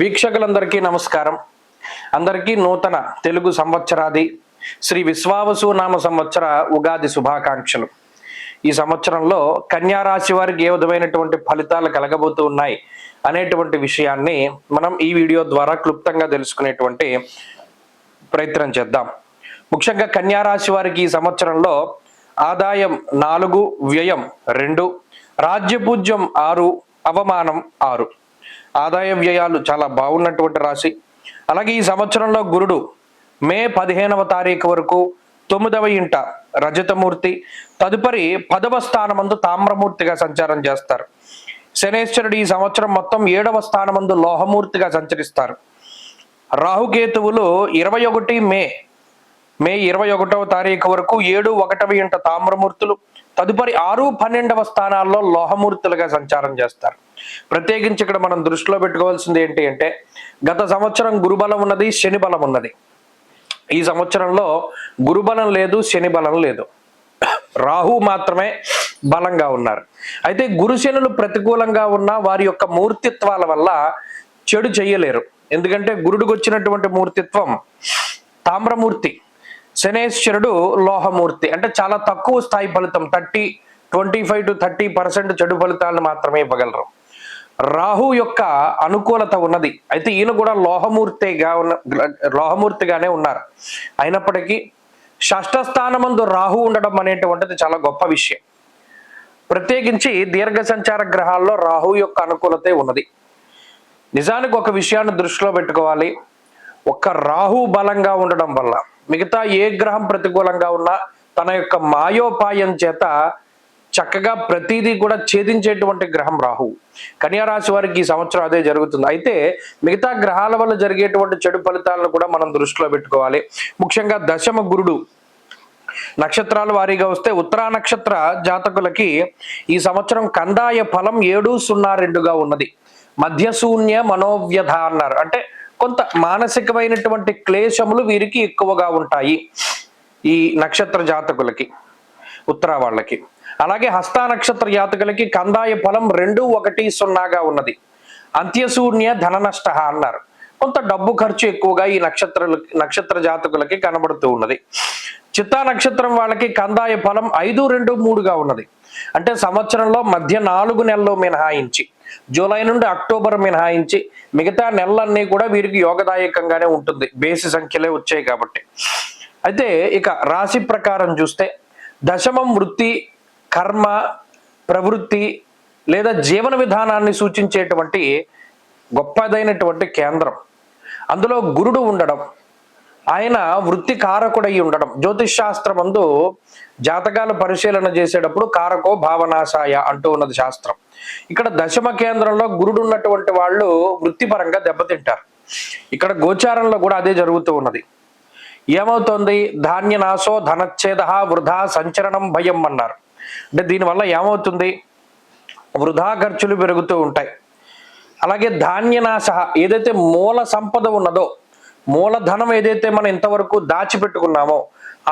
వీక్షకులందరికీ నమస్కారం. అందరికీ నూతన తెలుగు సంవత్సరాది శ్రీ విశ్వావసు నామ సంవత్సర ఉగాది శుభాకాంక్షలు. ఈ సంవత్సరంలో కన్యా రాశి వారికి ఏ విధమైనటువంటి ఫలితాలు కలగబోతూ ఉన్నాయి అనేటువంటి విషయాన్ని మనం ఈ వీడియో ద్వారా క్లుప్తంగా తెలుసుకునేటువంటి ప్రయత్నం చేద్దాం. ముఖ్యంగా కన్యా రాశి వారికి ఈ సంవత్సరంలో ఆదాయం నాలుగు వ్యయం రెండు రాజ్యపూజ్యం ఆరు అవమానం ఆరు. ఆదాయ వ్యయాలు చాలా బాగున్నటువంటి రాశి. అలాగే ఈ సంవత్సరంలో గురుడు మే పదిహేనవ తారీఖు వరకు తొమ్మిదవ ఇంట రజతమూర్తి తదుపరి పదవ స్థానమందు తామ్రమూర్తిగా సంచారం చేస్తారు. శనేశ్వరుడు ఈ సంవత్సరం మొత్తం ఏడవ స్థానమందు లోహమూర్తిగా సంచరిస్తారు. రాహుకేతువులు ఇరవై ఒకటి మే మే ఇరవై ఒకటవ తారీఖు వరకు ఏడు ఒకటవ ఇంట తామ్రమూర్తులు తదుపరి ఆరు పన్నెండవ స్థానాల్లో లోహమూర్తులుగా సంచారం చేస్తారు. ప్రత్యేకించి ఇక్కడ మనం దృష్టిలో పెట్టుకోవాల్సింది ఏంటి అంటే గత సంవత్సరం గురుబలం ఉన్నది శని బలం ఉన్నది. ఈ సంవత్సరంలో గురుబలం లేదు శని బలం లేదు. రాహు మాత్రమే బలంగా ఉన్నారు. అయితే గురుశనులు ప్రతికూలంగా ఉన్న వారి యొక్క మూర్తిత్వాల వల్ల చెడు చెయ్యలేరు. ఎందుకంటే గురుడికి వచ్చినటువంటి మూర్తిత్వం తామ్రమూర్తి శనేశ్వరుడు లోహమూర్తి అంటే చాలా తక్కువ స్థాయి ఫలితం thirty twenty five to thirty percent చెడు ఫలితాలను మాత్రమే ఇవ్వగలరు. రాహు యొక్క అనుకూలత ఉన్నది. అయితే ఈయన కూడా లోహమూర్తిగా ఉన్న లోహమూర్తిగానే ఉన్నారు. అయినప్పటికీ షష్ఠస్థానమందు రాహు ఉండడం అనేటువంటిది చాలా గొప్ప విషయం. ప్రత్యేకించి దీర్ఘ సంచార గ్రహాల్లో రాహు యొక్క అనుకూలతే ఉన్నది. నిజానికి ఒక విషయాన్ని దృష్టిలో పెట్టుకోవాలి. ఒక్క రాహు బలంగా ఉండడం వల్ల మిగతా ఏ గ్రహం ప్రతికూలంగా ఉన్నా తన యొక్క మాయోపాయం చేత చక్కగా ప్రతిదీ కూడా ఛేదించేటువంటి గ్రహం రాహు. కన్యా రాశి వారికి ఈ సంవత్సరం అదే జరుగుతుంది. అయితే మిగతా గ్రహాల వల్ల జరిగేటువంటి చెడు ఫలితాలను కూడా మనం దృష్టిలో పెట్టుకోవాలి. ముఖ్యంగా దశమ గురుడు నక్షత్రాల వారీగా వస్తే ఉత్తరా నక్షత్ర జాతకులకి ఈ సంవత్సరం కందాయ ఫలం ఏడు సున్నా రెండుగా ఉన్నది. మధ్యశూన్య మనోవ్యధ అన్నారు. అంటే కొంత మానసికమైనటువంటి క్లేశములు వీరికి ఎక్కువగా ఉంటాయి ఈ నక్షత్ర జాతకులకి ఉత్తరా వాళ్ళకి. అలాగే హస్త నక్షత్ర జాతకులకి కందాయ ఫలం రెండు ఒకటి సున్నాగా ఉన్నది. అంత్యశూన్య ధన నష్ట అన్నారు. కొంత డబ్బు ఖర్చు ఎక్కువగా ఈ నక్షత్ర నక్షత్ర జాతకులకి కనబడుతూ ఉన్నది. చిత్తా నక్షత్రం వాళ్ళకి కందాయ ఫలం ఐదు రెండు మూడుగా ఉన్నది. అంటే సంవత్సరంలో మధ్య నాలుగు నెలలు మినహాయించి జూలై నుండి అక్టోబర్ మినహాయించి మిగతా నెలలన్నీ కూడా వీరికి యోగదాయకంగానే ఉంటుంది. బేసి సంఖ్యలే వచ్చాయి కాబట్టి. అయితే ఇక రాశి ప్రకారం చూస్తే దశమం వృత్తి కర్మ ప్రవృత్తి లేదా జీవన విధానాన్ని సూచించేటువంటి గొప్పదైనటువంటి కేంద్రం. అందులో గురుడు ఉండడం ఆయన వృత్తి కారకుడై ఉండడం. జ్యోతిష్ శాస్త్రం అందు జాతకాల పరిశీలన చేసేటప్పుడు కారకో భావనాశాయ అంటూ ఉన్నది శాస్త్రం. ఇక్కడ దశమ కేంద్రంలో గురుడు ఉన్నటువంటి వాళ్ళు వృత్తిపరంగా దెబ్బతింటారు. ఇక్కడ గోచారంలో కూడా అదే జరుగుతూ ఉన్నది. ఏమవుతోంది? ధాన్యనాశో ధనచ్ఛేద వృధా సంచరణం భయం అన్నారు. అంటే దీనివల్ల ఏమవుతుంది? వృధా ఖర్చులు పెరుగుతూ ఉంటాయి. అలాగే ధాన్యనాశ ఏదైతే మూల సంపద ఉన్నదో మూలధనం ఏదైతే మనం ఇంతవరకు దాచిపెట్టుకున్నామో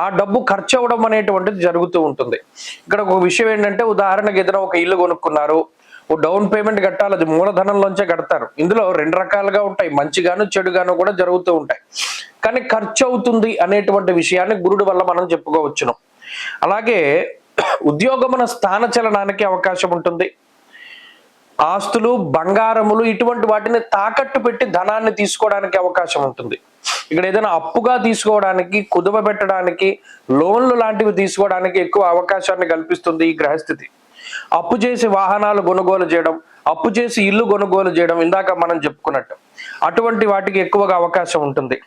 ఆ డబ్బు ఖర్చు అవ్వడం అనేటువంటిది జరుగుతూ ఉంటుంది. ఇక్కడ ఒక విషయం ఏంటంటే ఉదాహరణకి ఏదైనా ఒక ఇల్లు కొనుక్కున్నారు ఓ డౌన్ పేమెంట్ కట్టాలి అది మూలధనంలోంచే కడతారు. ఇందులో రెండు రకాలుగా ఉంటాయి మంచిగాను చెడుగాను కూడా జరుగుతూ ఉంటాయి. కానీ ఖర్చు అవుతుంది అనేటువంటి విషయాన్ని గురుడు వల్ల మనం చెప్పుకోవచ్చును. అలాగే ఉద్యోగమున స్థాన చలనానికి అవకాశం ఉంటుంది. ఆస్తులు బంగారములు ఇటువంటి వాటిని తాకట్టు పెట్టి ధనాన్ని తీసుకోవడానికి అవకాశం ఉంటుంది. ఇక్కడ ఏదైనా అప్పుగా తీసుకోవడానికి కుదువ పెట్టడానికి లోన్లు లాంటివి తీసుకోవడానికి ఎక్కువ అవకాశాన్ని కల్పిస్తుంది ఈ గ్రహస్థితి. అప్పు చేసి వాహనాలు కొనుగోలు చేయడం అప్పు చేసి ఇల్లు కొనుగోలు చేయడం ఇందాక మనం చెప్పుకున్నట్టు. అటువంటి వాటికి ఎక్కువగా అవకాశం ఉంటుంది.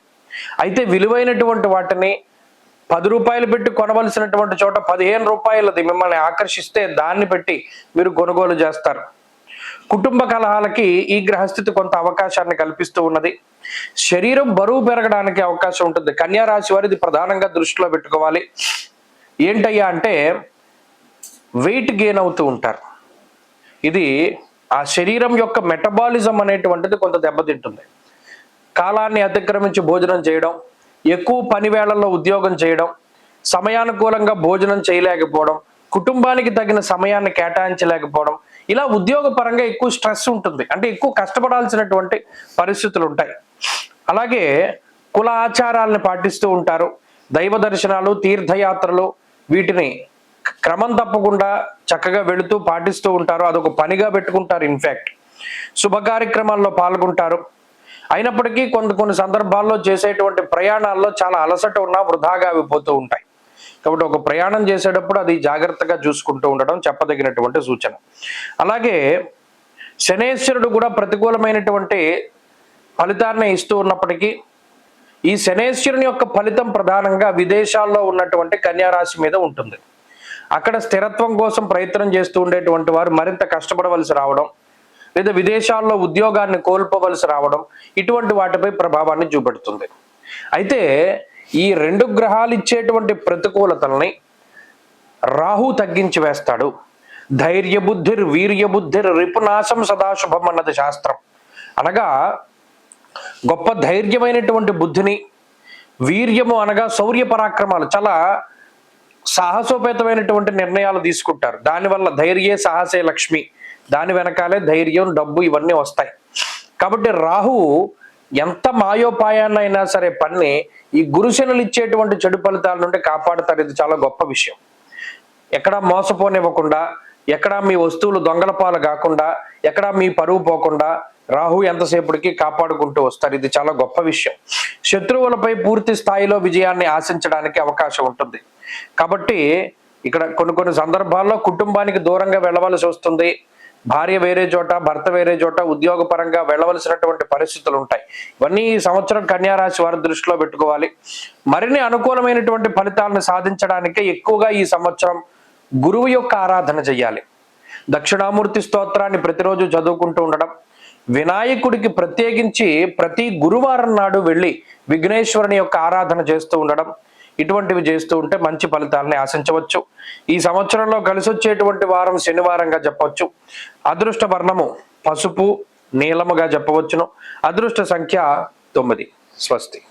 అయితే విలువైనటువంటి వాటిని పది రూపాయలు పెట్టి కొనవలసినటువంటి చోట పదిహేను రూపాయలది మిమ్మల్ని ఆకర్షిస్తే దాన్ని పెట్టి మీరు కొనుగోలు చేస్తారు. కుటుంబ కలహాలకి ఈ గ్రహస్థితి కొంత అవకాశాన్ని కల్పిస్తూ ఉన్నది. శరీరం బరువు పెరగడానికి అవకాశం ఉంటుంది. కన్యా రాశి వారిది ప్రధానంగా దృష్టిలో పెట్టుకోవాలి. ఏంటయ్యా అంటే వెయిట్ గెయిన్ అవుతూ ఉంటారు. ఇది ఆ శరీరం యొక్క మెటబాలిజం అనేటువంటిది కొంత దెబ్బతింటుంది. కాలాన్ని అతిక్రమించి భోజనం చేయడం ఎక్కువ పని వేళల్లో ఉద్యోగం చేయడం సమయానుకూలంగా భోజనం చేయలేకపోవడం కుటుంబానికి తగిన సమయాన్ని కేటాయించలేకపోవడం ఇలా ఉద్యోగ పరంగా ఎక్కువ స్ట్రెస్ ఉంటుంది. అంటే ఎక్కువ కష్టపడాల్సినటువంటి పరిస్థితులు ఉంటాయి అలాగే కుల ఆచారాలను పాటిస్తూ ఉంటారు. దైవ దర్శనాలు తీర్థయాత్రలు వీటిని క్రమం తప్పకుండా చక్కగా వెళుతూ పాటిస్తూ ఉంటారు. అదొక పనిగా పెట్టుకుంటారు ఇన్ఫాక్ట్ శుభ కార్యక్రమాల్లో పాల్గొంటారు. అయినప్పటికీ కొన్ని కొన్ని సందర్భాల్లో చేసేటువంటి ప్రయాణాల్లో చాలా అలసట ఉన్నా వృధాగా అవిపోతూ ఉంటాయి. కాబట్టి ఒక ప్రయాణం చేసేటప్పుడు అది జాగ్రత్తగా చూసుకుంటూ ఉండడం చెప్పదగినటువంటి సూచన. అలాగే శనేశ్వరుడు కూడా ప్రతికూలమైనటువంటి ఫలితాన్ని ఇస్తూ ఉన్నప్పటికీ ఈ శనేశ్వరుని యొక్క ఫలితం ప్రధానంగా విదేశాల్లో ఉన్నటువంటి కన్యారాశి మీద ఉంటుంది. అక్కడ స్థిరత్వం కోసం ప్రయత్నం చేస్తూ ఉండేటువంటి వారు మరింత కష్టపడవలసి రావడం లేదా విదేశాల్లో ఉద్యోగాన్ని కోల్పోవలసి రావడం ఇటువంటి వాటిపై ప్రభావాన్ని చూపెడుతుంది. అయితే ఈ రెండు గ్రహాలు ఇచ్చేటువంటి ప్రతికూలతల్ని రాహు తగ్గించి వేస్తాడు. ధైర్య బుద్ధిర్ వీర్య బుద్ధిర్ రిపునాశం సదాశుభం అన్నది శాస్త్రం. అనగా గొప్ప ధైర్యమైనటువంటి బుద్ధిని వీర్యము అనగా శౌర్య పరాక్రమాలు చాలా సాహసోపేతమైనటువంటి నిర్ణయాలు తీసుకుంటారు. దానివల్ల ధైర్యే సాహసే లక్ష్మి. దాని వెనకాలే ధైర్యం డబ్బు ఇవన్నీ వస్తాయి. కాబట్టి రాహువు ఎంత మాయోపాయాన్నైనా సరే పన్ని ఈ గురుశనులు ఇచ్చేటువంటి చెడు ఫలితాల నుండి కాపాడుతారు. ఇది చాలా గొప్ప విషయం. ఎక్కడా మోసపోనివ్వకుండా ఎక్కడా మీ వస్తువులు దొంగల పాలు కాకుండా ఎక్కడా మీ పరువు పోకుండా రాహు ఎంతసేపటికి కాపాడుకుంటూ వస్తారు. ఇది చాలా గొప్ప విషయం. శత్రువులపై పూర్తి స్థాయిలో విజయాన్ని ఆశించడానికి అవకాశం ఉంటుంది. కాబట్టి ఇక్కడ కొన్ని కొన్ని సందర్భాల్లో కుటుంబానికి దూరంగా వెళ్ళవలసి వస్తుంది. భార్య వేరే చోట భర్త వేరే చోట ఉద్యోగపరంగా వెళ్ళవలసినటువంటి పరిస్థితులు ఉంటాయి ఇవన్నీ ఈ సంవత్సరం కన్యారాశి వారి దృష్టిలో పెట్టుకోవాలి. మరిన్ని అనుకూలమైనటువంటి ఫలితాలను సాధించడానికే ఎక్కువగా ఈ సంవత్సరం గురువు యొక్క ఆరాధన చేయాలి. దక్షిణామూర్తి స్తోత్రాన్ని ప్రతిరోజు చదువుకుంటూ ఉండడం వినాయకుడికి ప్రత్యేకించి ప్రతి గురువారం నాడు వెళ్ళి విఘ్నేశ్వరుని యొక్క ఆరాధన చేస్తూ ఉండడం ఇటువంటివి చేస్తూ ఉంటే మంచి ఫలితాలని ఆశించవచ్చు. ఈ సంవత్సరంలో కలిసి వచ్చేటువంటి వారం శనివారంగా చెప్పవచ్చు. అదృష్ట వర్ణము పసుపు నీలముగా చెప్పవచ్చును. అదృష్ట సంఖ్య తొమ్మిది. స్వస్తి.